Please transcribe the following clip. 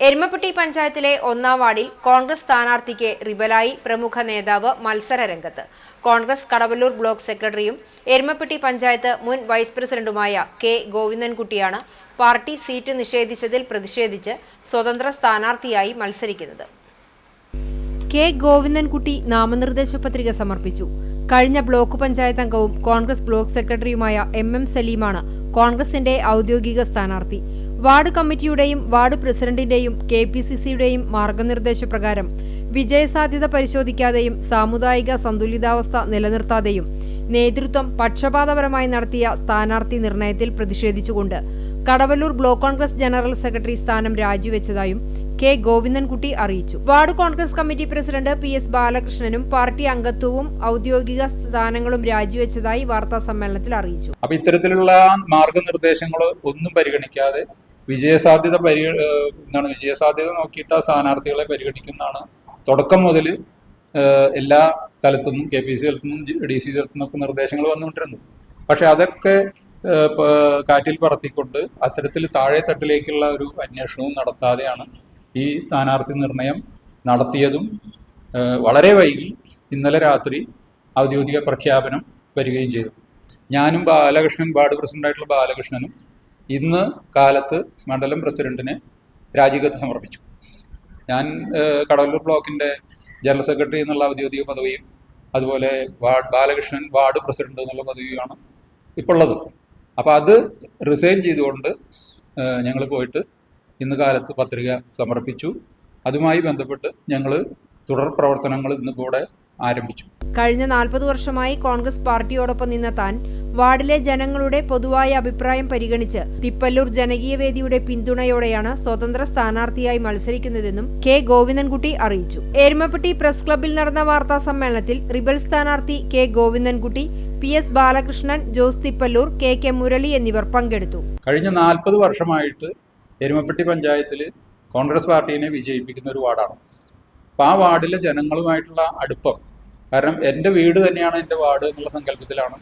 എരുമപ്പെട്ടി പഞ്ചായത്തിലെ ഒന്നാം വാർഡിൽ കോൺഗ്രസ് സ്ഥാനാർത്ഥിക്ക് റിബലായി പ്രമുഖ നേതാവ് മത്സര രംഗത്ത് കോൺഗ്രസ് കടവല്ലൂർ ബ്ലോക്ക് സെക്രട്ടറിയും എരുമപ്പെട്ടി പഞ്ചായത്ത് മുൻ വൈസ് പ്രസിഡന്റുമായ കെ ഗോവിന്ദൻകുട്ടിയാണ് പാർട്ടി സീറ്റ് നിഷേധിച്ചതിൽ പ്രതിഷേധിച്ച് സ്വതന്ത്ര സ്ഥാനാർത്ഥിയായി മത്സരിക്കുന്നത്. കെ ഗോവിന്ദൻകുട്ടി നാമനിർദ്ദേശ പത്രിക സമർപ്പിച്ചു. കഴിഞ്ഞ ബ്ലോക്ക് പഞ്ചായത്ത് അംഗവും കോൺഗ്രസ് ബ്ലോക്ക് സെക്രട്ടറിയുമായ എം എം സലീമാണ് കോൺഗ്രസിന്റെ ഔദ്യോഗിക സ്ഥാനാർത്ഥി. വാർഡ് കമ്മിറ്റിയുടെയും വാർഡ് പ്രസിഡന്റിന്റെയും കെ പി സി സിയുടെയും മാർഗനിർദ്ദേശപ്രകാരം വിജയസാധ്യത പരിശോധിക്കാതെയും സാമുദായിക സന്തുലിതാവസ്ഥ നിലനിർത്താതെയും നേതൃത്വം പക്ഷപാതപരമായി നടത്തിയ സ്ഥാനാർത്ഥി നിർണയത്തിൽ പ്രതിഷേധിച്ചുകൊണ്ട് Kadavallur block Congress general secretary സ്ഥാനം രാജിവെച്ചതായും കെ ഗോവിന്ദൻകുട്ടി അറിയിച്ചു. Ward Congress committee president P S ബാലകൃഷ്ണനും party അംഗത്വവും ഔദ്യോഗിക സ്ഥാനങ്ങളും രാജിവെച്ചതായി വാർത്താ സമ്മേളനത്തിൽ അറിയിച്ചു. അപ്പൊ ഇത്തരത്തിലുള്ള മാർഗനിർദ്ദേശങ്ങൾ ഒന്നും പരിഗണിക്കാതെ വിജയസാധ്യത എന്താണ് വിജയസാധ്യത നോക്കിയിട്ട് സ്ഥാനാർത്ഥികളെ പരിഗണിക്കുന്നതാണ്. തുടക്കം മുതൽ എല്ലാ തലത്തുനിന്നും കെ പി സി തലത്തുനിന്നും ഡി സി തലത്തുനിന്നൊക്കെ നിർദ്ദേശങ്ങൾ വന്നുകൊണ്ടിരുന്നു. പക്ഷെ അതൊക്കെ കാറ്റിൽ പറത്തിക്കൊണ്ട് അത്തരത്തിൽ താഴെ തട്ടിലേക്കുള്ള ഒരു അന്വേഷണവും നടത്താതെയാണ് ഈ സ്ഥാനാർത്ഥി നിർണയം നടത്തിയതും വളരെ വൈകി ഇന്നലെ രാത്രി ഔദ്യോഗിക പ്രഖ്യാപനം വരികയും ചെയ്തു. ഞാനും ബാലകൃഷ്ണൻ വാർഡ് പ്രസിഡന്റായിട്ടുള്ള ബാലകൃഷ്ണനും ഇന്ന് കാലത്ത് മണ്ഡലം പ്രസിഡന്റിനെ രാജിക്കത്ത് സമർപ്പിച്ചു. ഞാൻ കടവല്ലൂർ ബ്ലോക്കിന്റെ ജനറൽ സെക്രട്ടറി എന്നുള്ള ഔദ്യോഗിക പദവിയും അതുപോലെ വാർഡ് ബാലകൃഷ്ണൻ വാർഡ് പ്രസിഡന്റ് എന്നുള്ള പദവിയുമാണ് ഇപ്പോൾ ഉള്ളത് അപ്പോൾ അത് റിസൈൻ ചെയ്തുകൊണ്ട് ഞങ്ങൾ പോയിട്ട് ഇന്ന് കാലത്ത് പത്രിക സമർപ്പിച്ചു. അതുമായി ബന്ധപ്പെട്ട് ഞങ്ങൾ തുടർ പ്രവർത്തനങ്ങൾ ഇന്ന് കൂടെ ആരംഭിച്ചു. കഴിഞ്ഞ നാൽപ്പത് വർഷമായി കോൺഗ്രസ് പാർട്ടിയോടൊപ്പം നിന്ന താൻ വാർഡിലെ ജനങ്ങളുടെ പൊതുവായ അഭിപ്രായം പരിഗണിച്ച് തിപ്പല്ലൂർ ജനകീയ വേദിയുടെ പിന്തുണയോടെയാണ് സ്വതന്ത്ര സ്ഥാനാർത്ഥിയായി മത്സരിക്കുന്നതെന്നും കെ ഗോവിന്ദൻകുട്ടി അറിയിച്ചു. എരുമപ്പെട്ടി പ്രസ് ക്ലബ്ബിൽ നടന്ന വാർത്താ സമ്മേളനത്തിൽ റിബൽ സ്ഥാനാർത്ഥി K Govindankutty P S Balakrishnan Jose Thippallur K K Murali എന്നിവർ പങ്കെടുത്തു. കഴിഞ്ഞ നാൽപ്പത് വർഷമായിട്ട് എരുമപ്പെട്ടി പഞ്ചായത്തിൽ കോൺഗ്രസ് പാർട്ടീനെ വിജയിപ്പിക്കുന്ന ഒരു വാർഡാണ്. അപ്പോൾ ആ വാർഡിലെ ജനങ്ങളുമായിട്ടുള്ള അടുപ്പം കാരണം എന്റെ വീട് തന്നെയാണ് എന്റെ വാർഡ് എന്നുള്ള സങ്കല്പത്തിലാണ്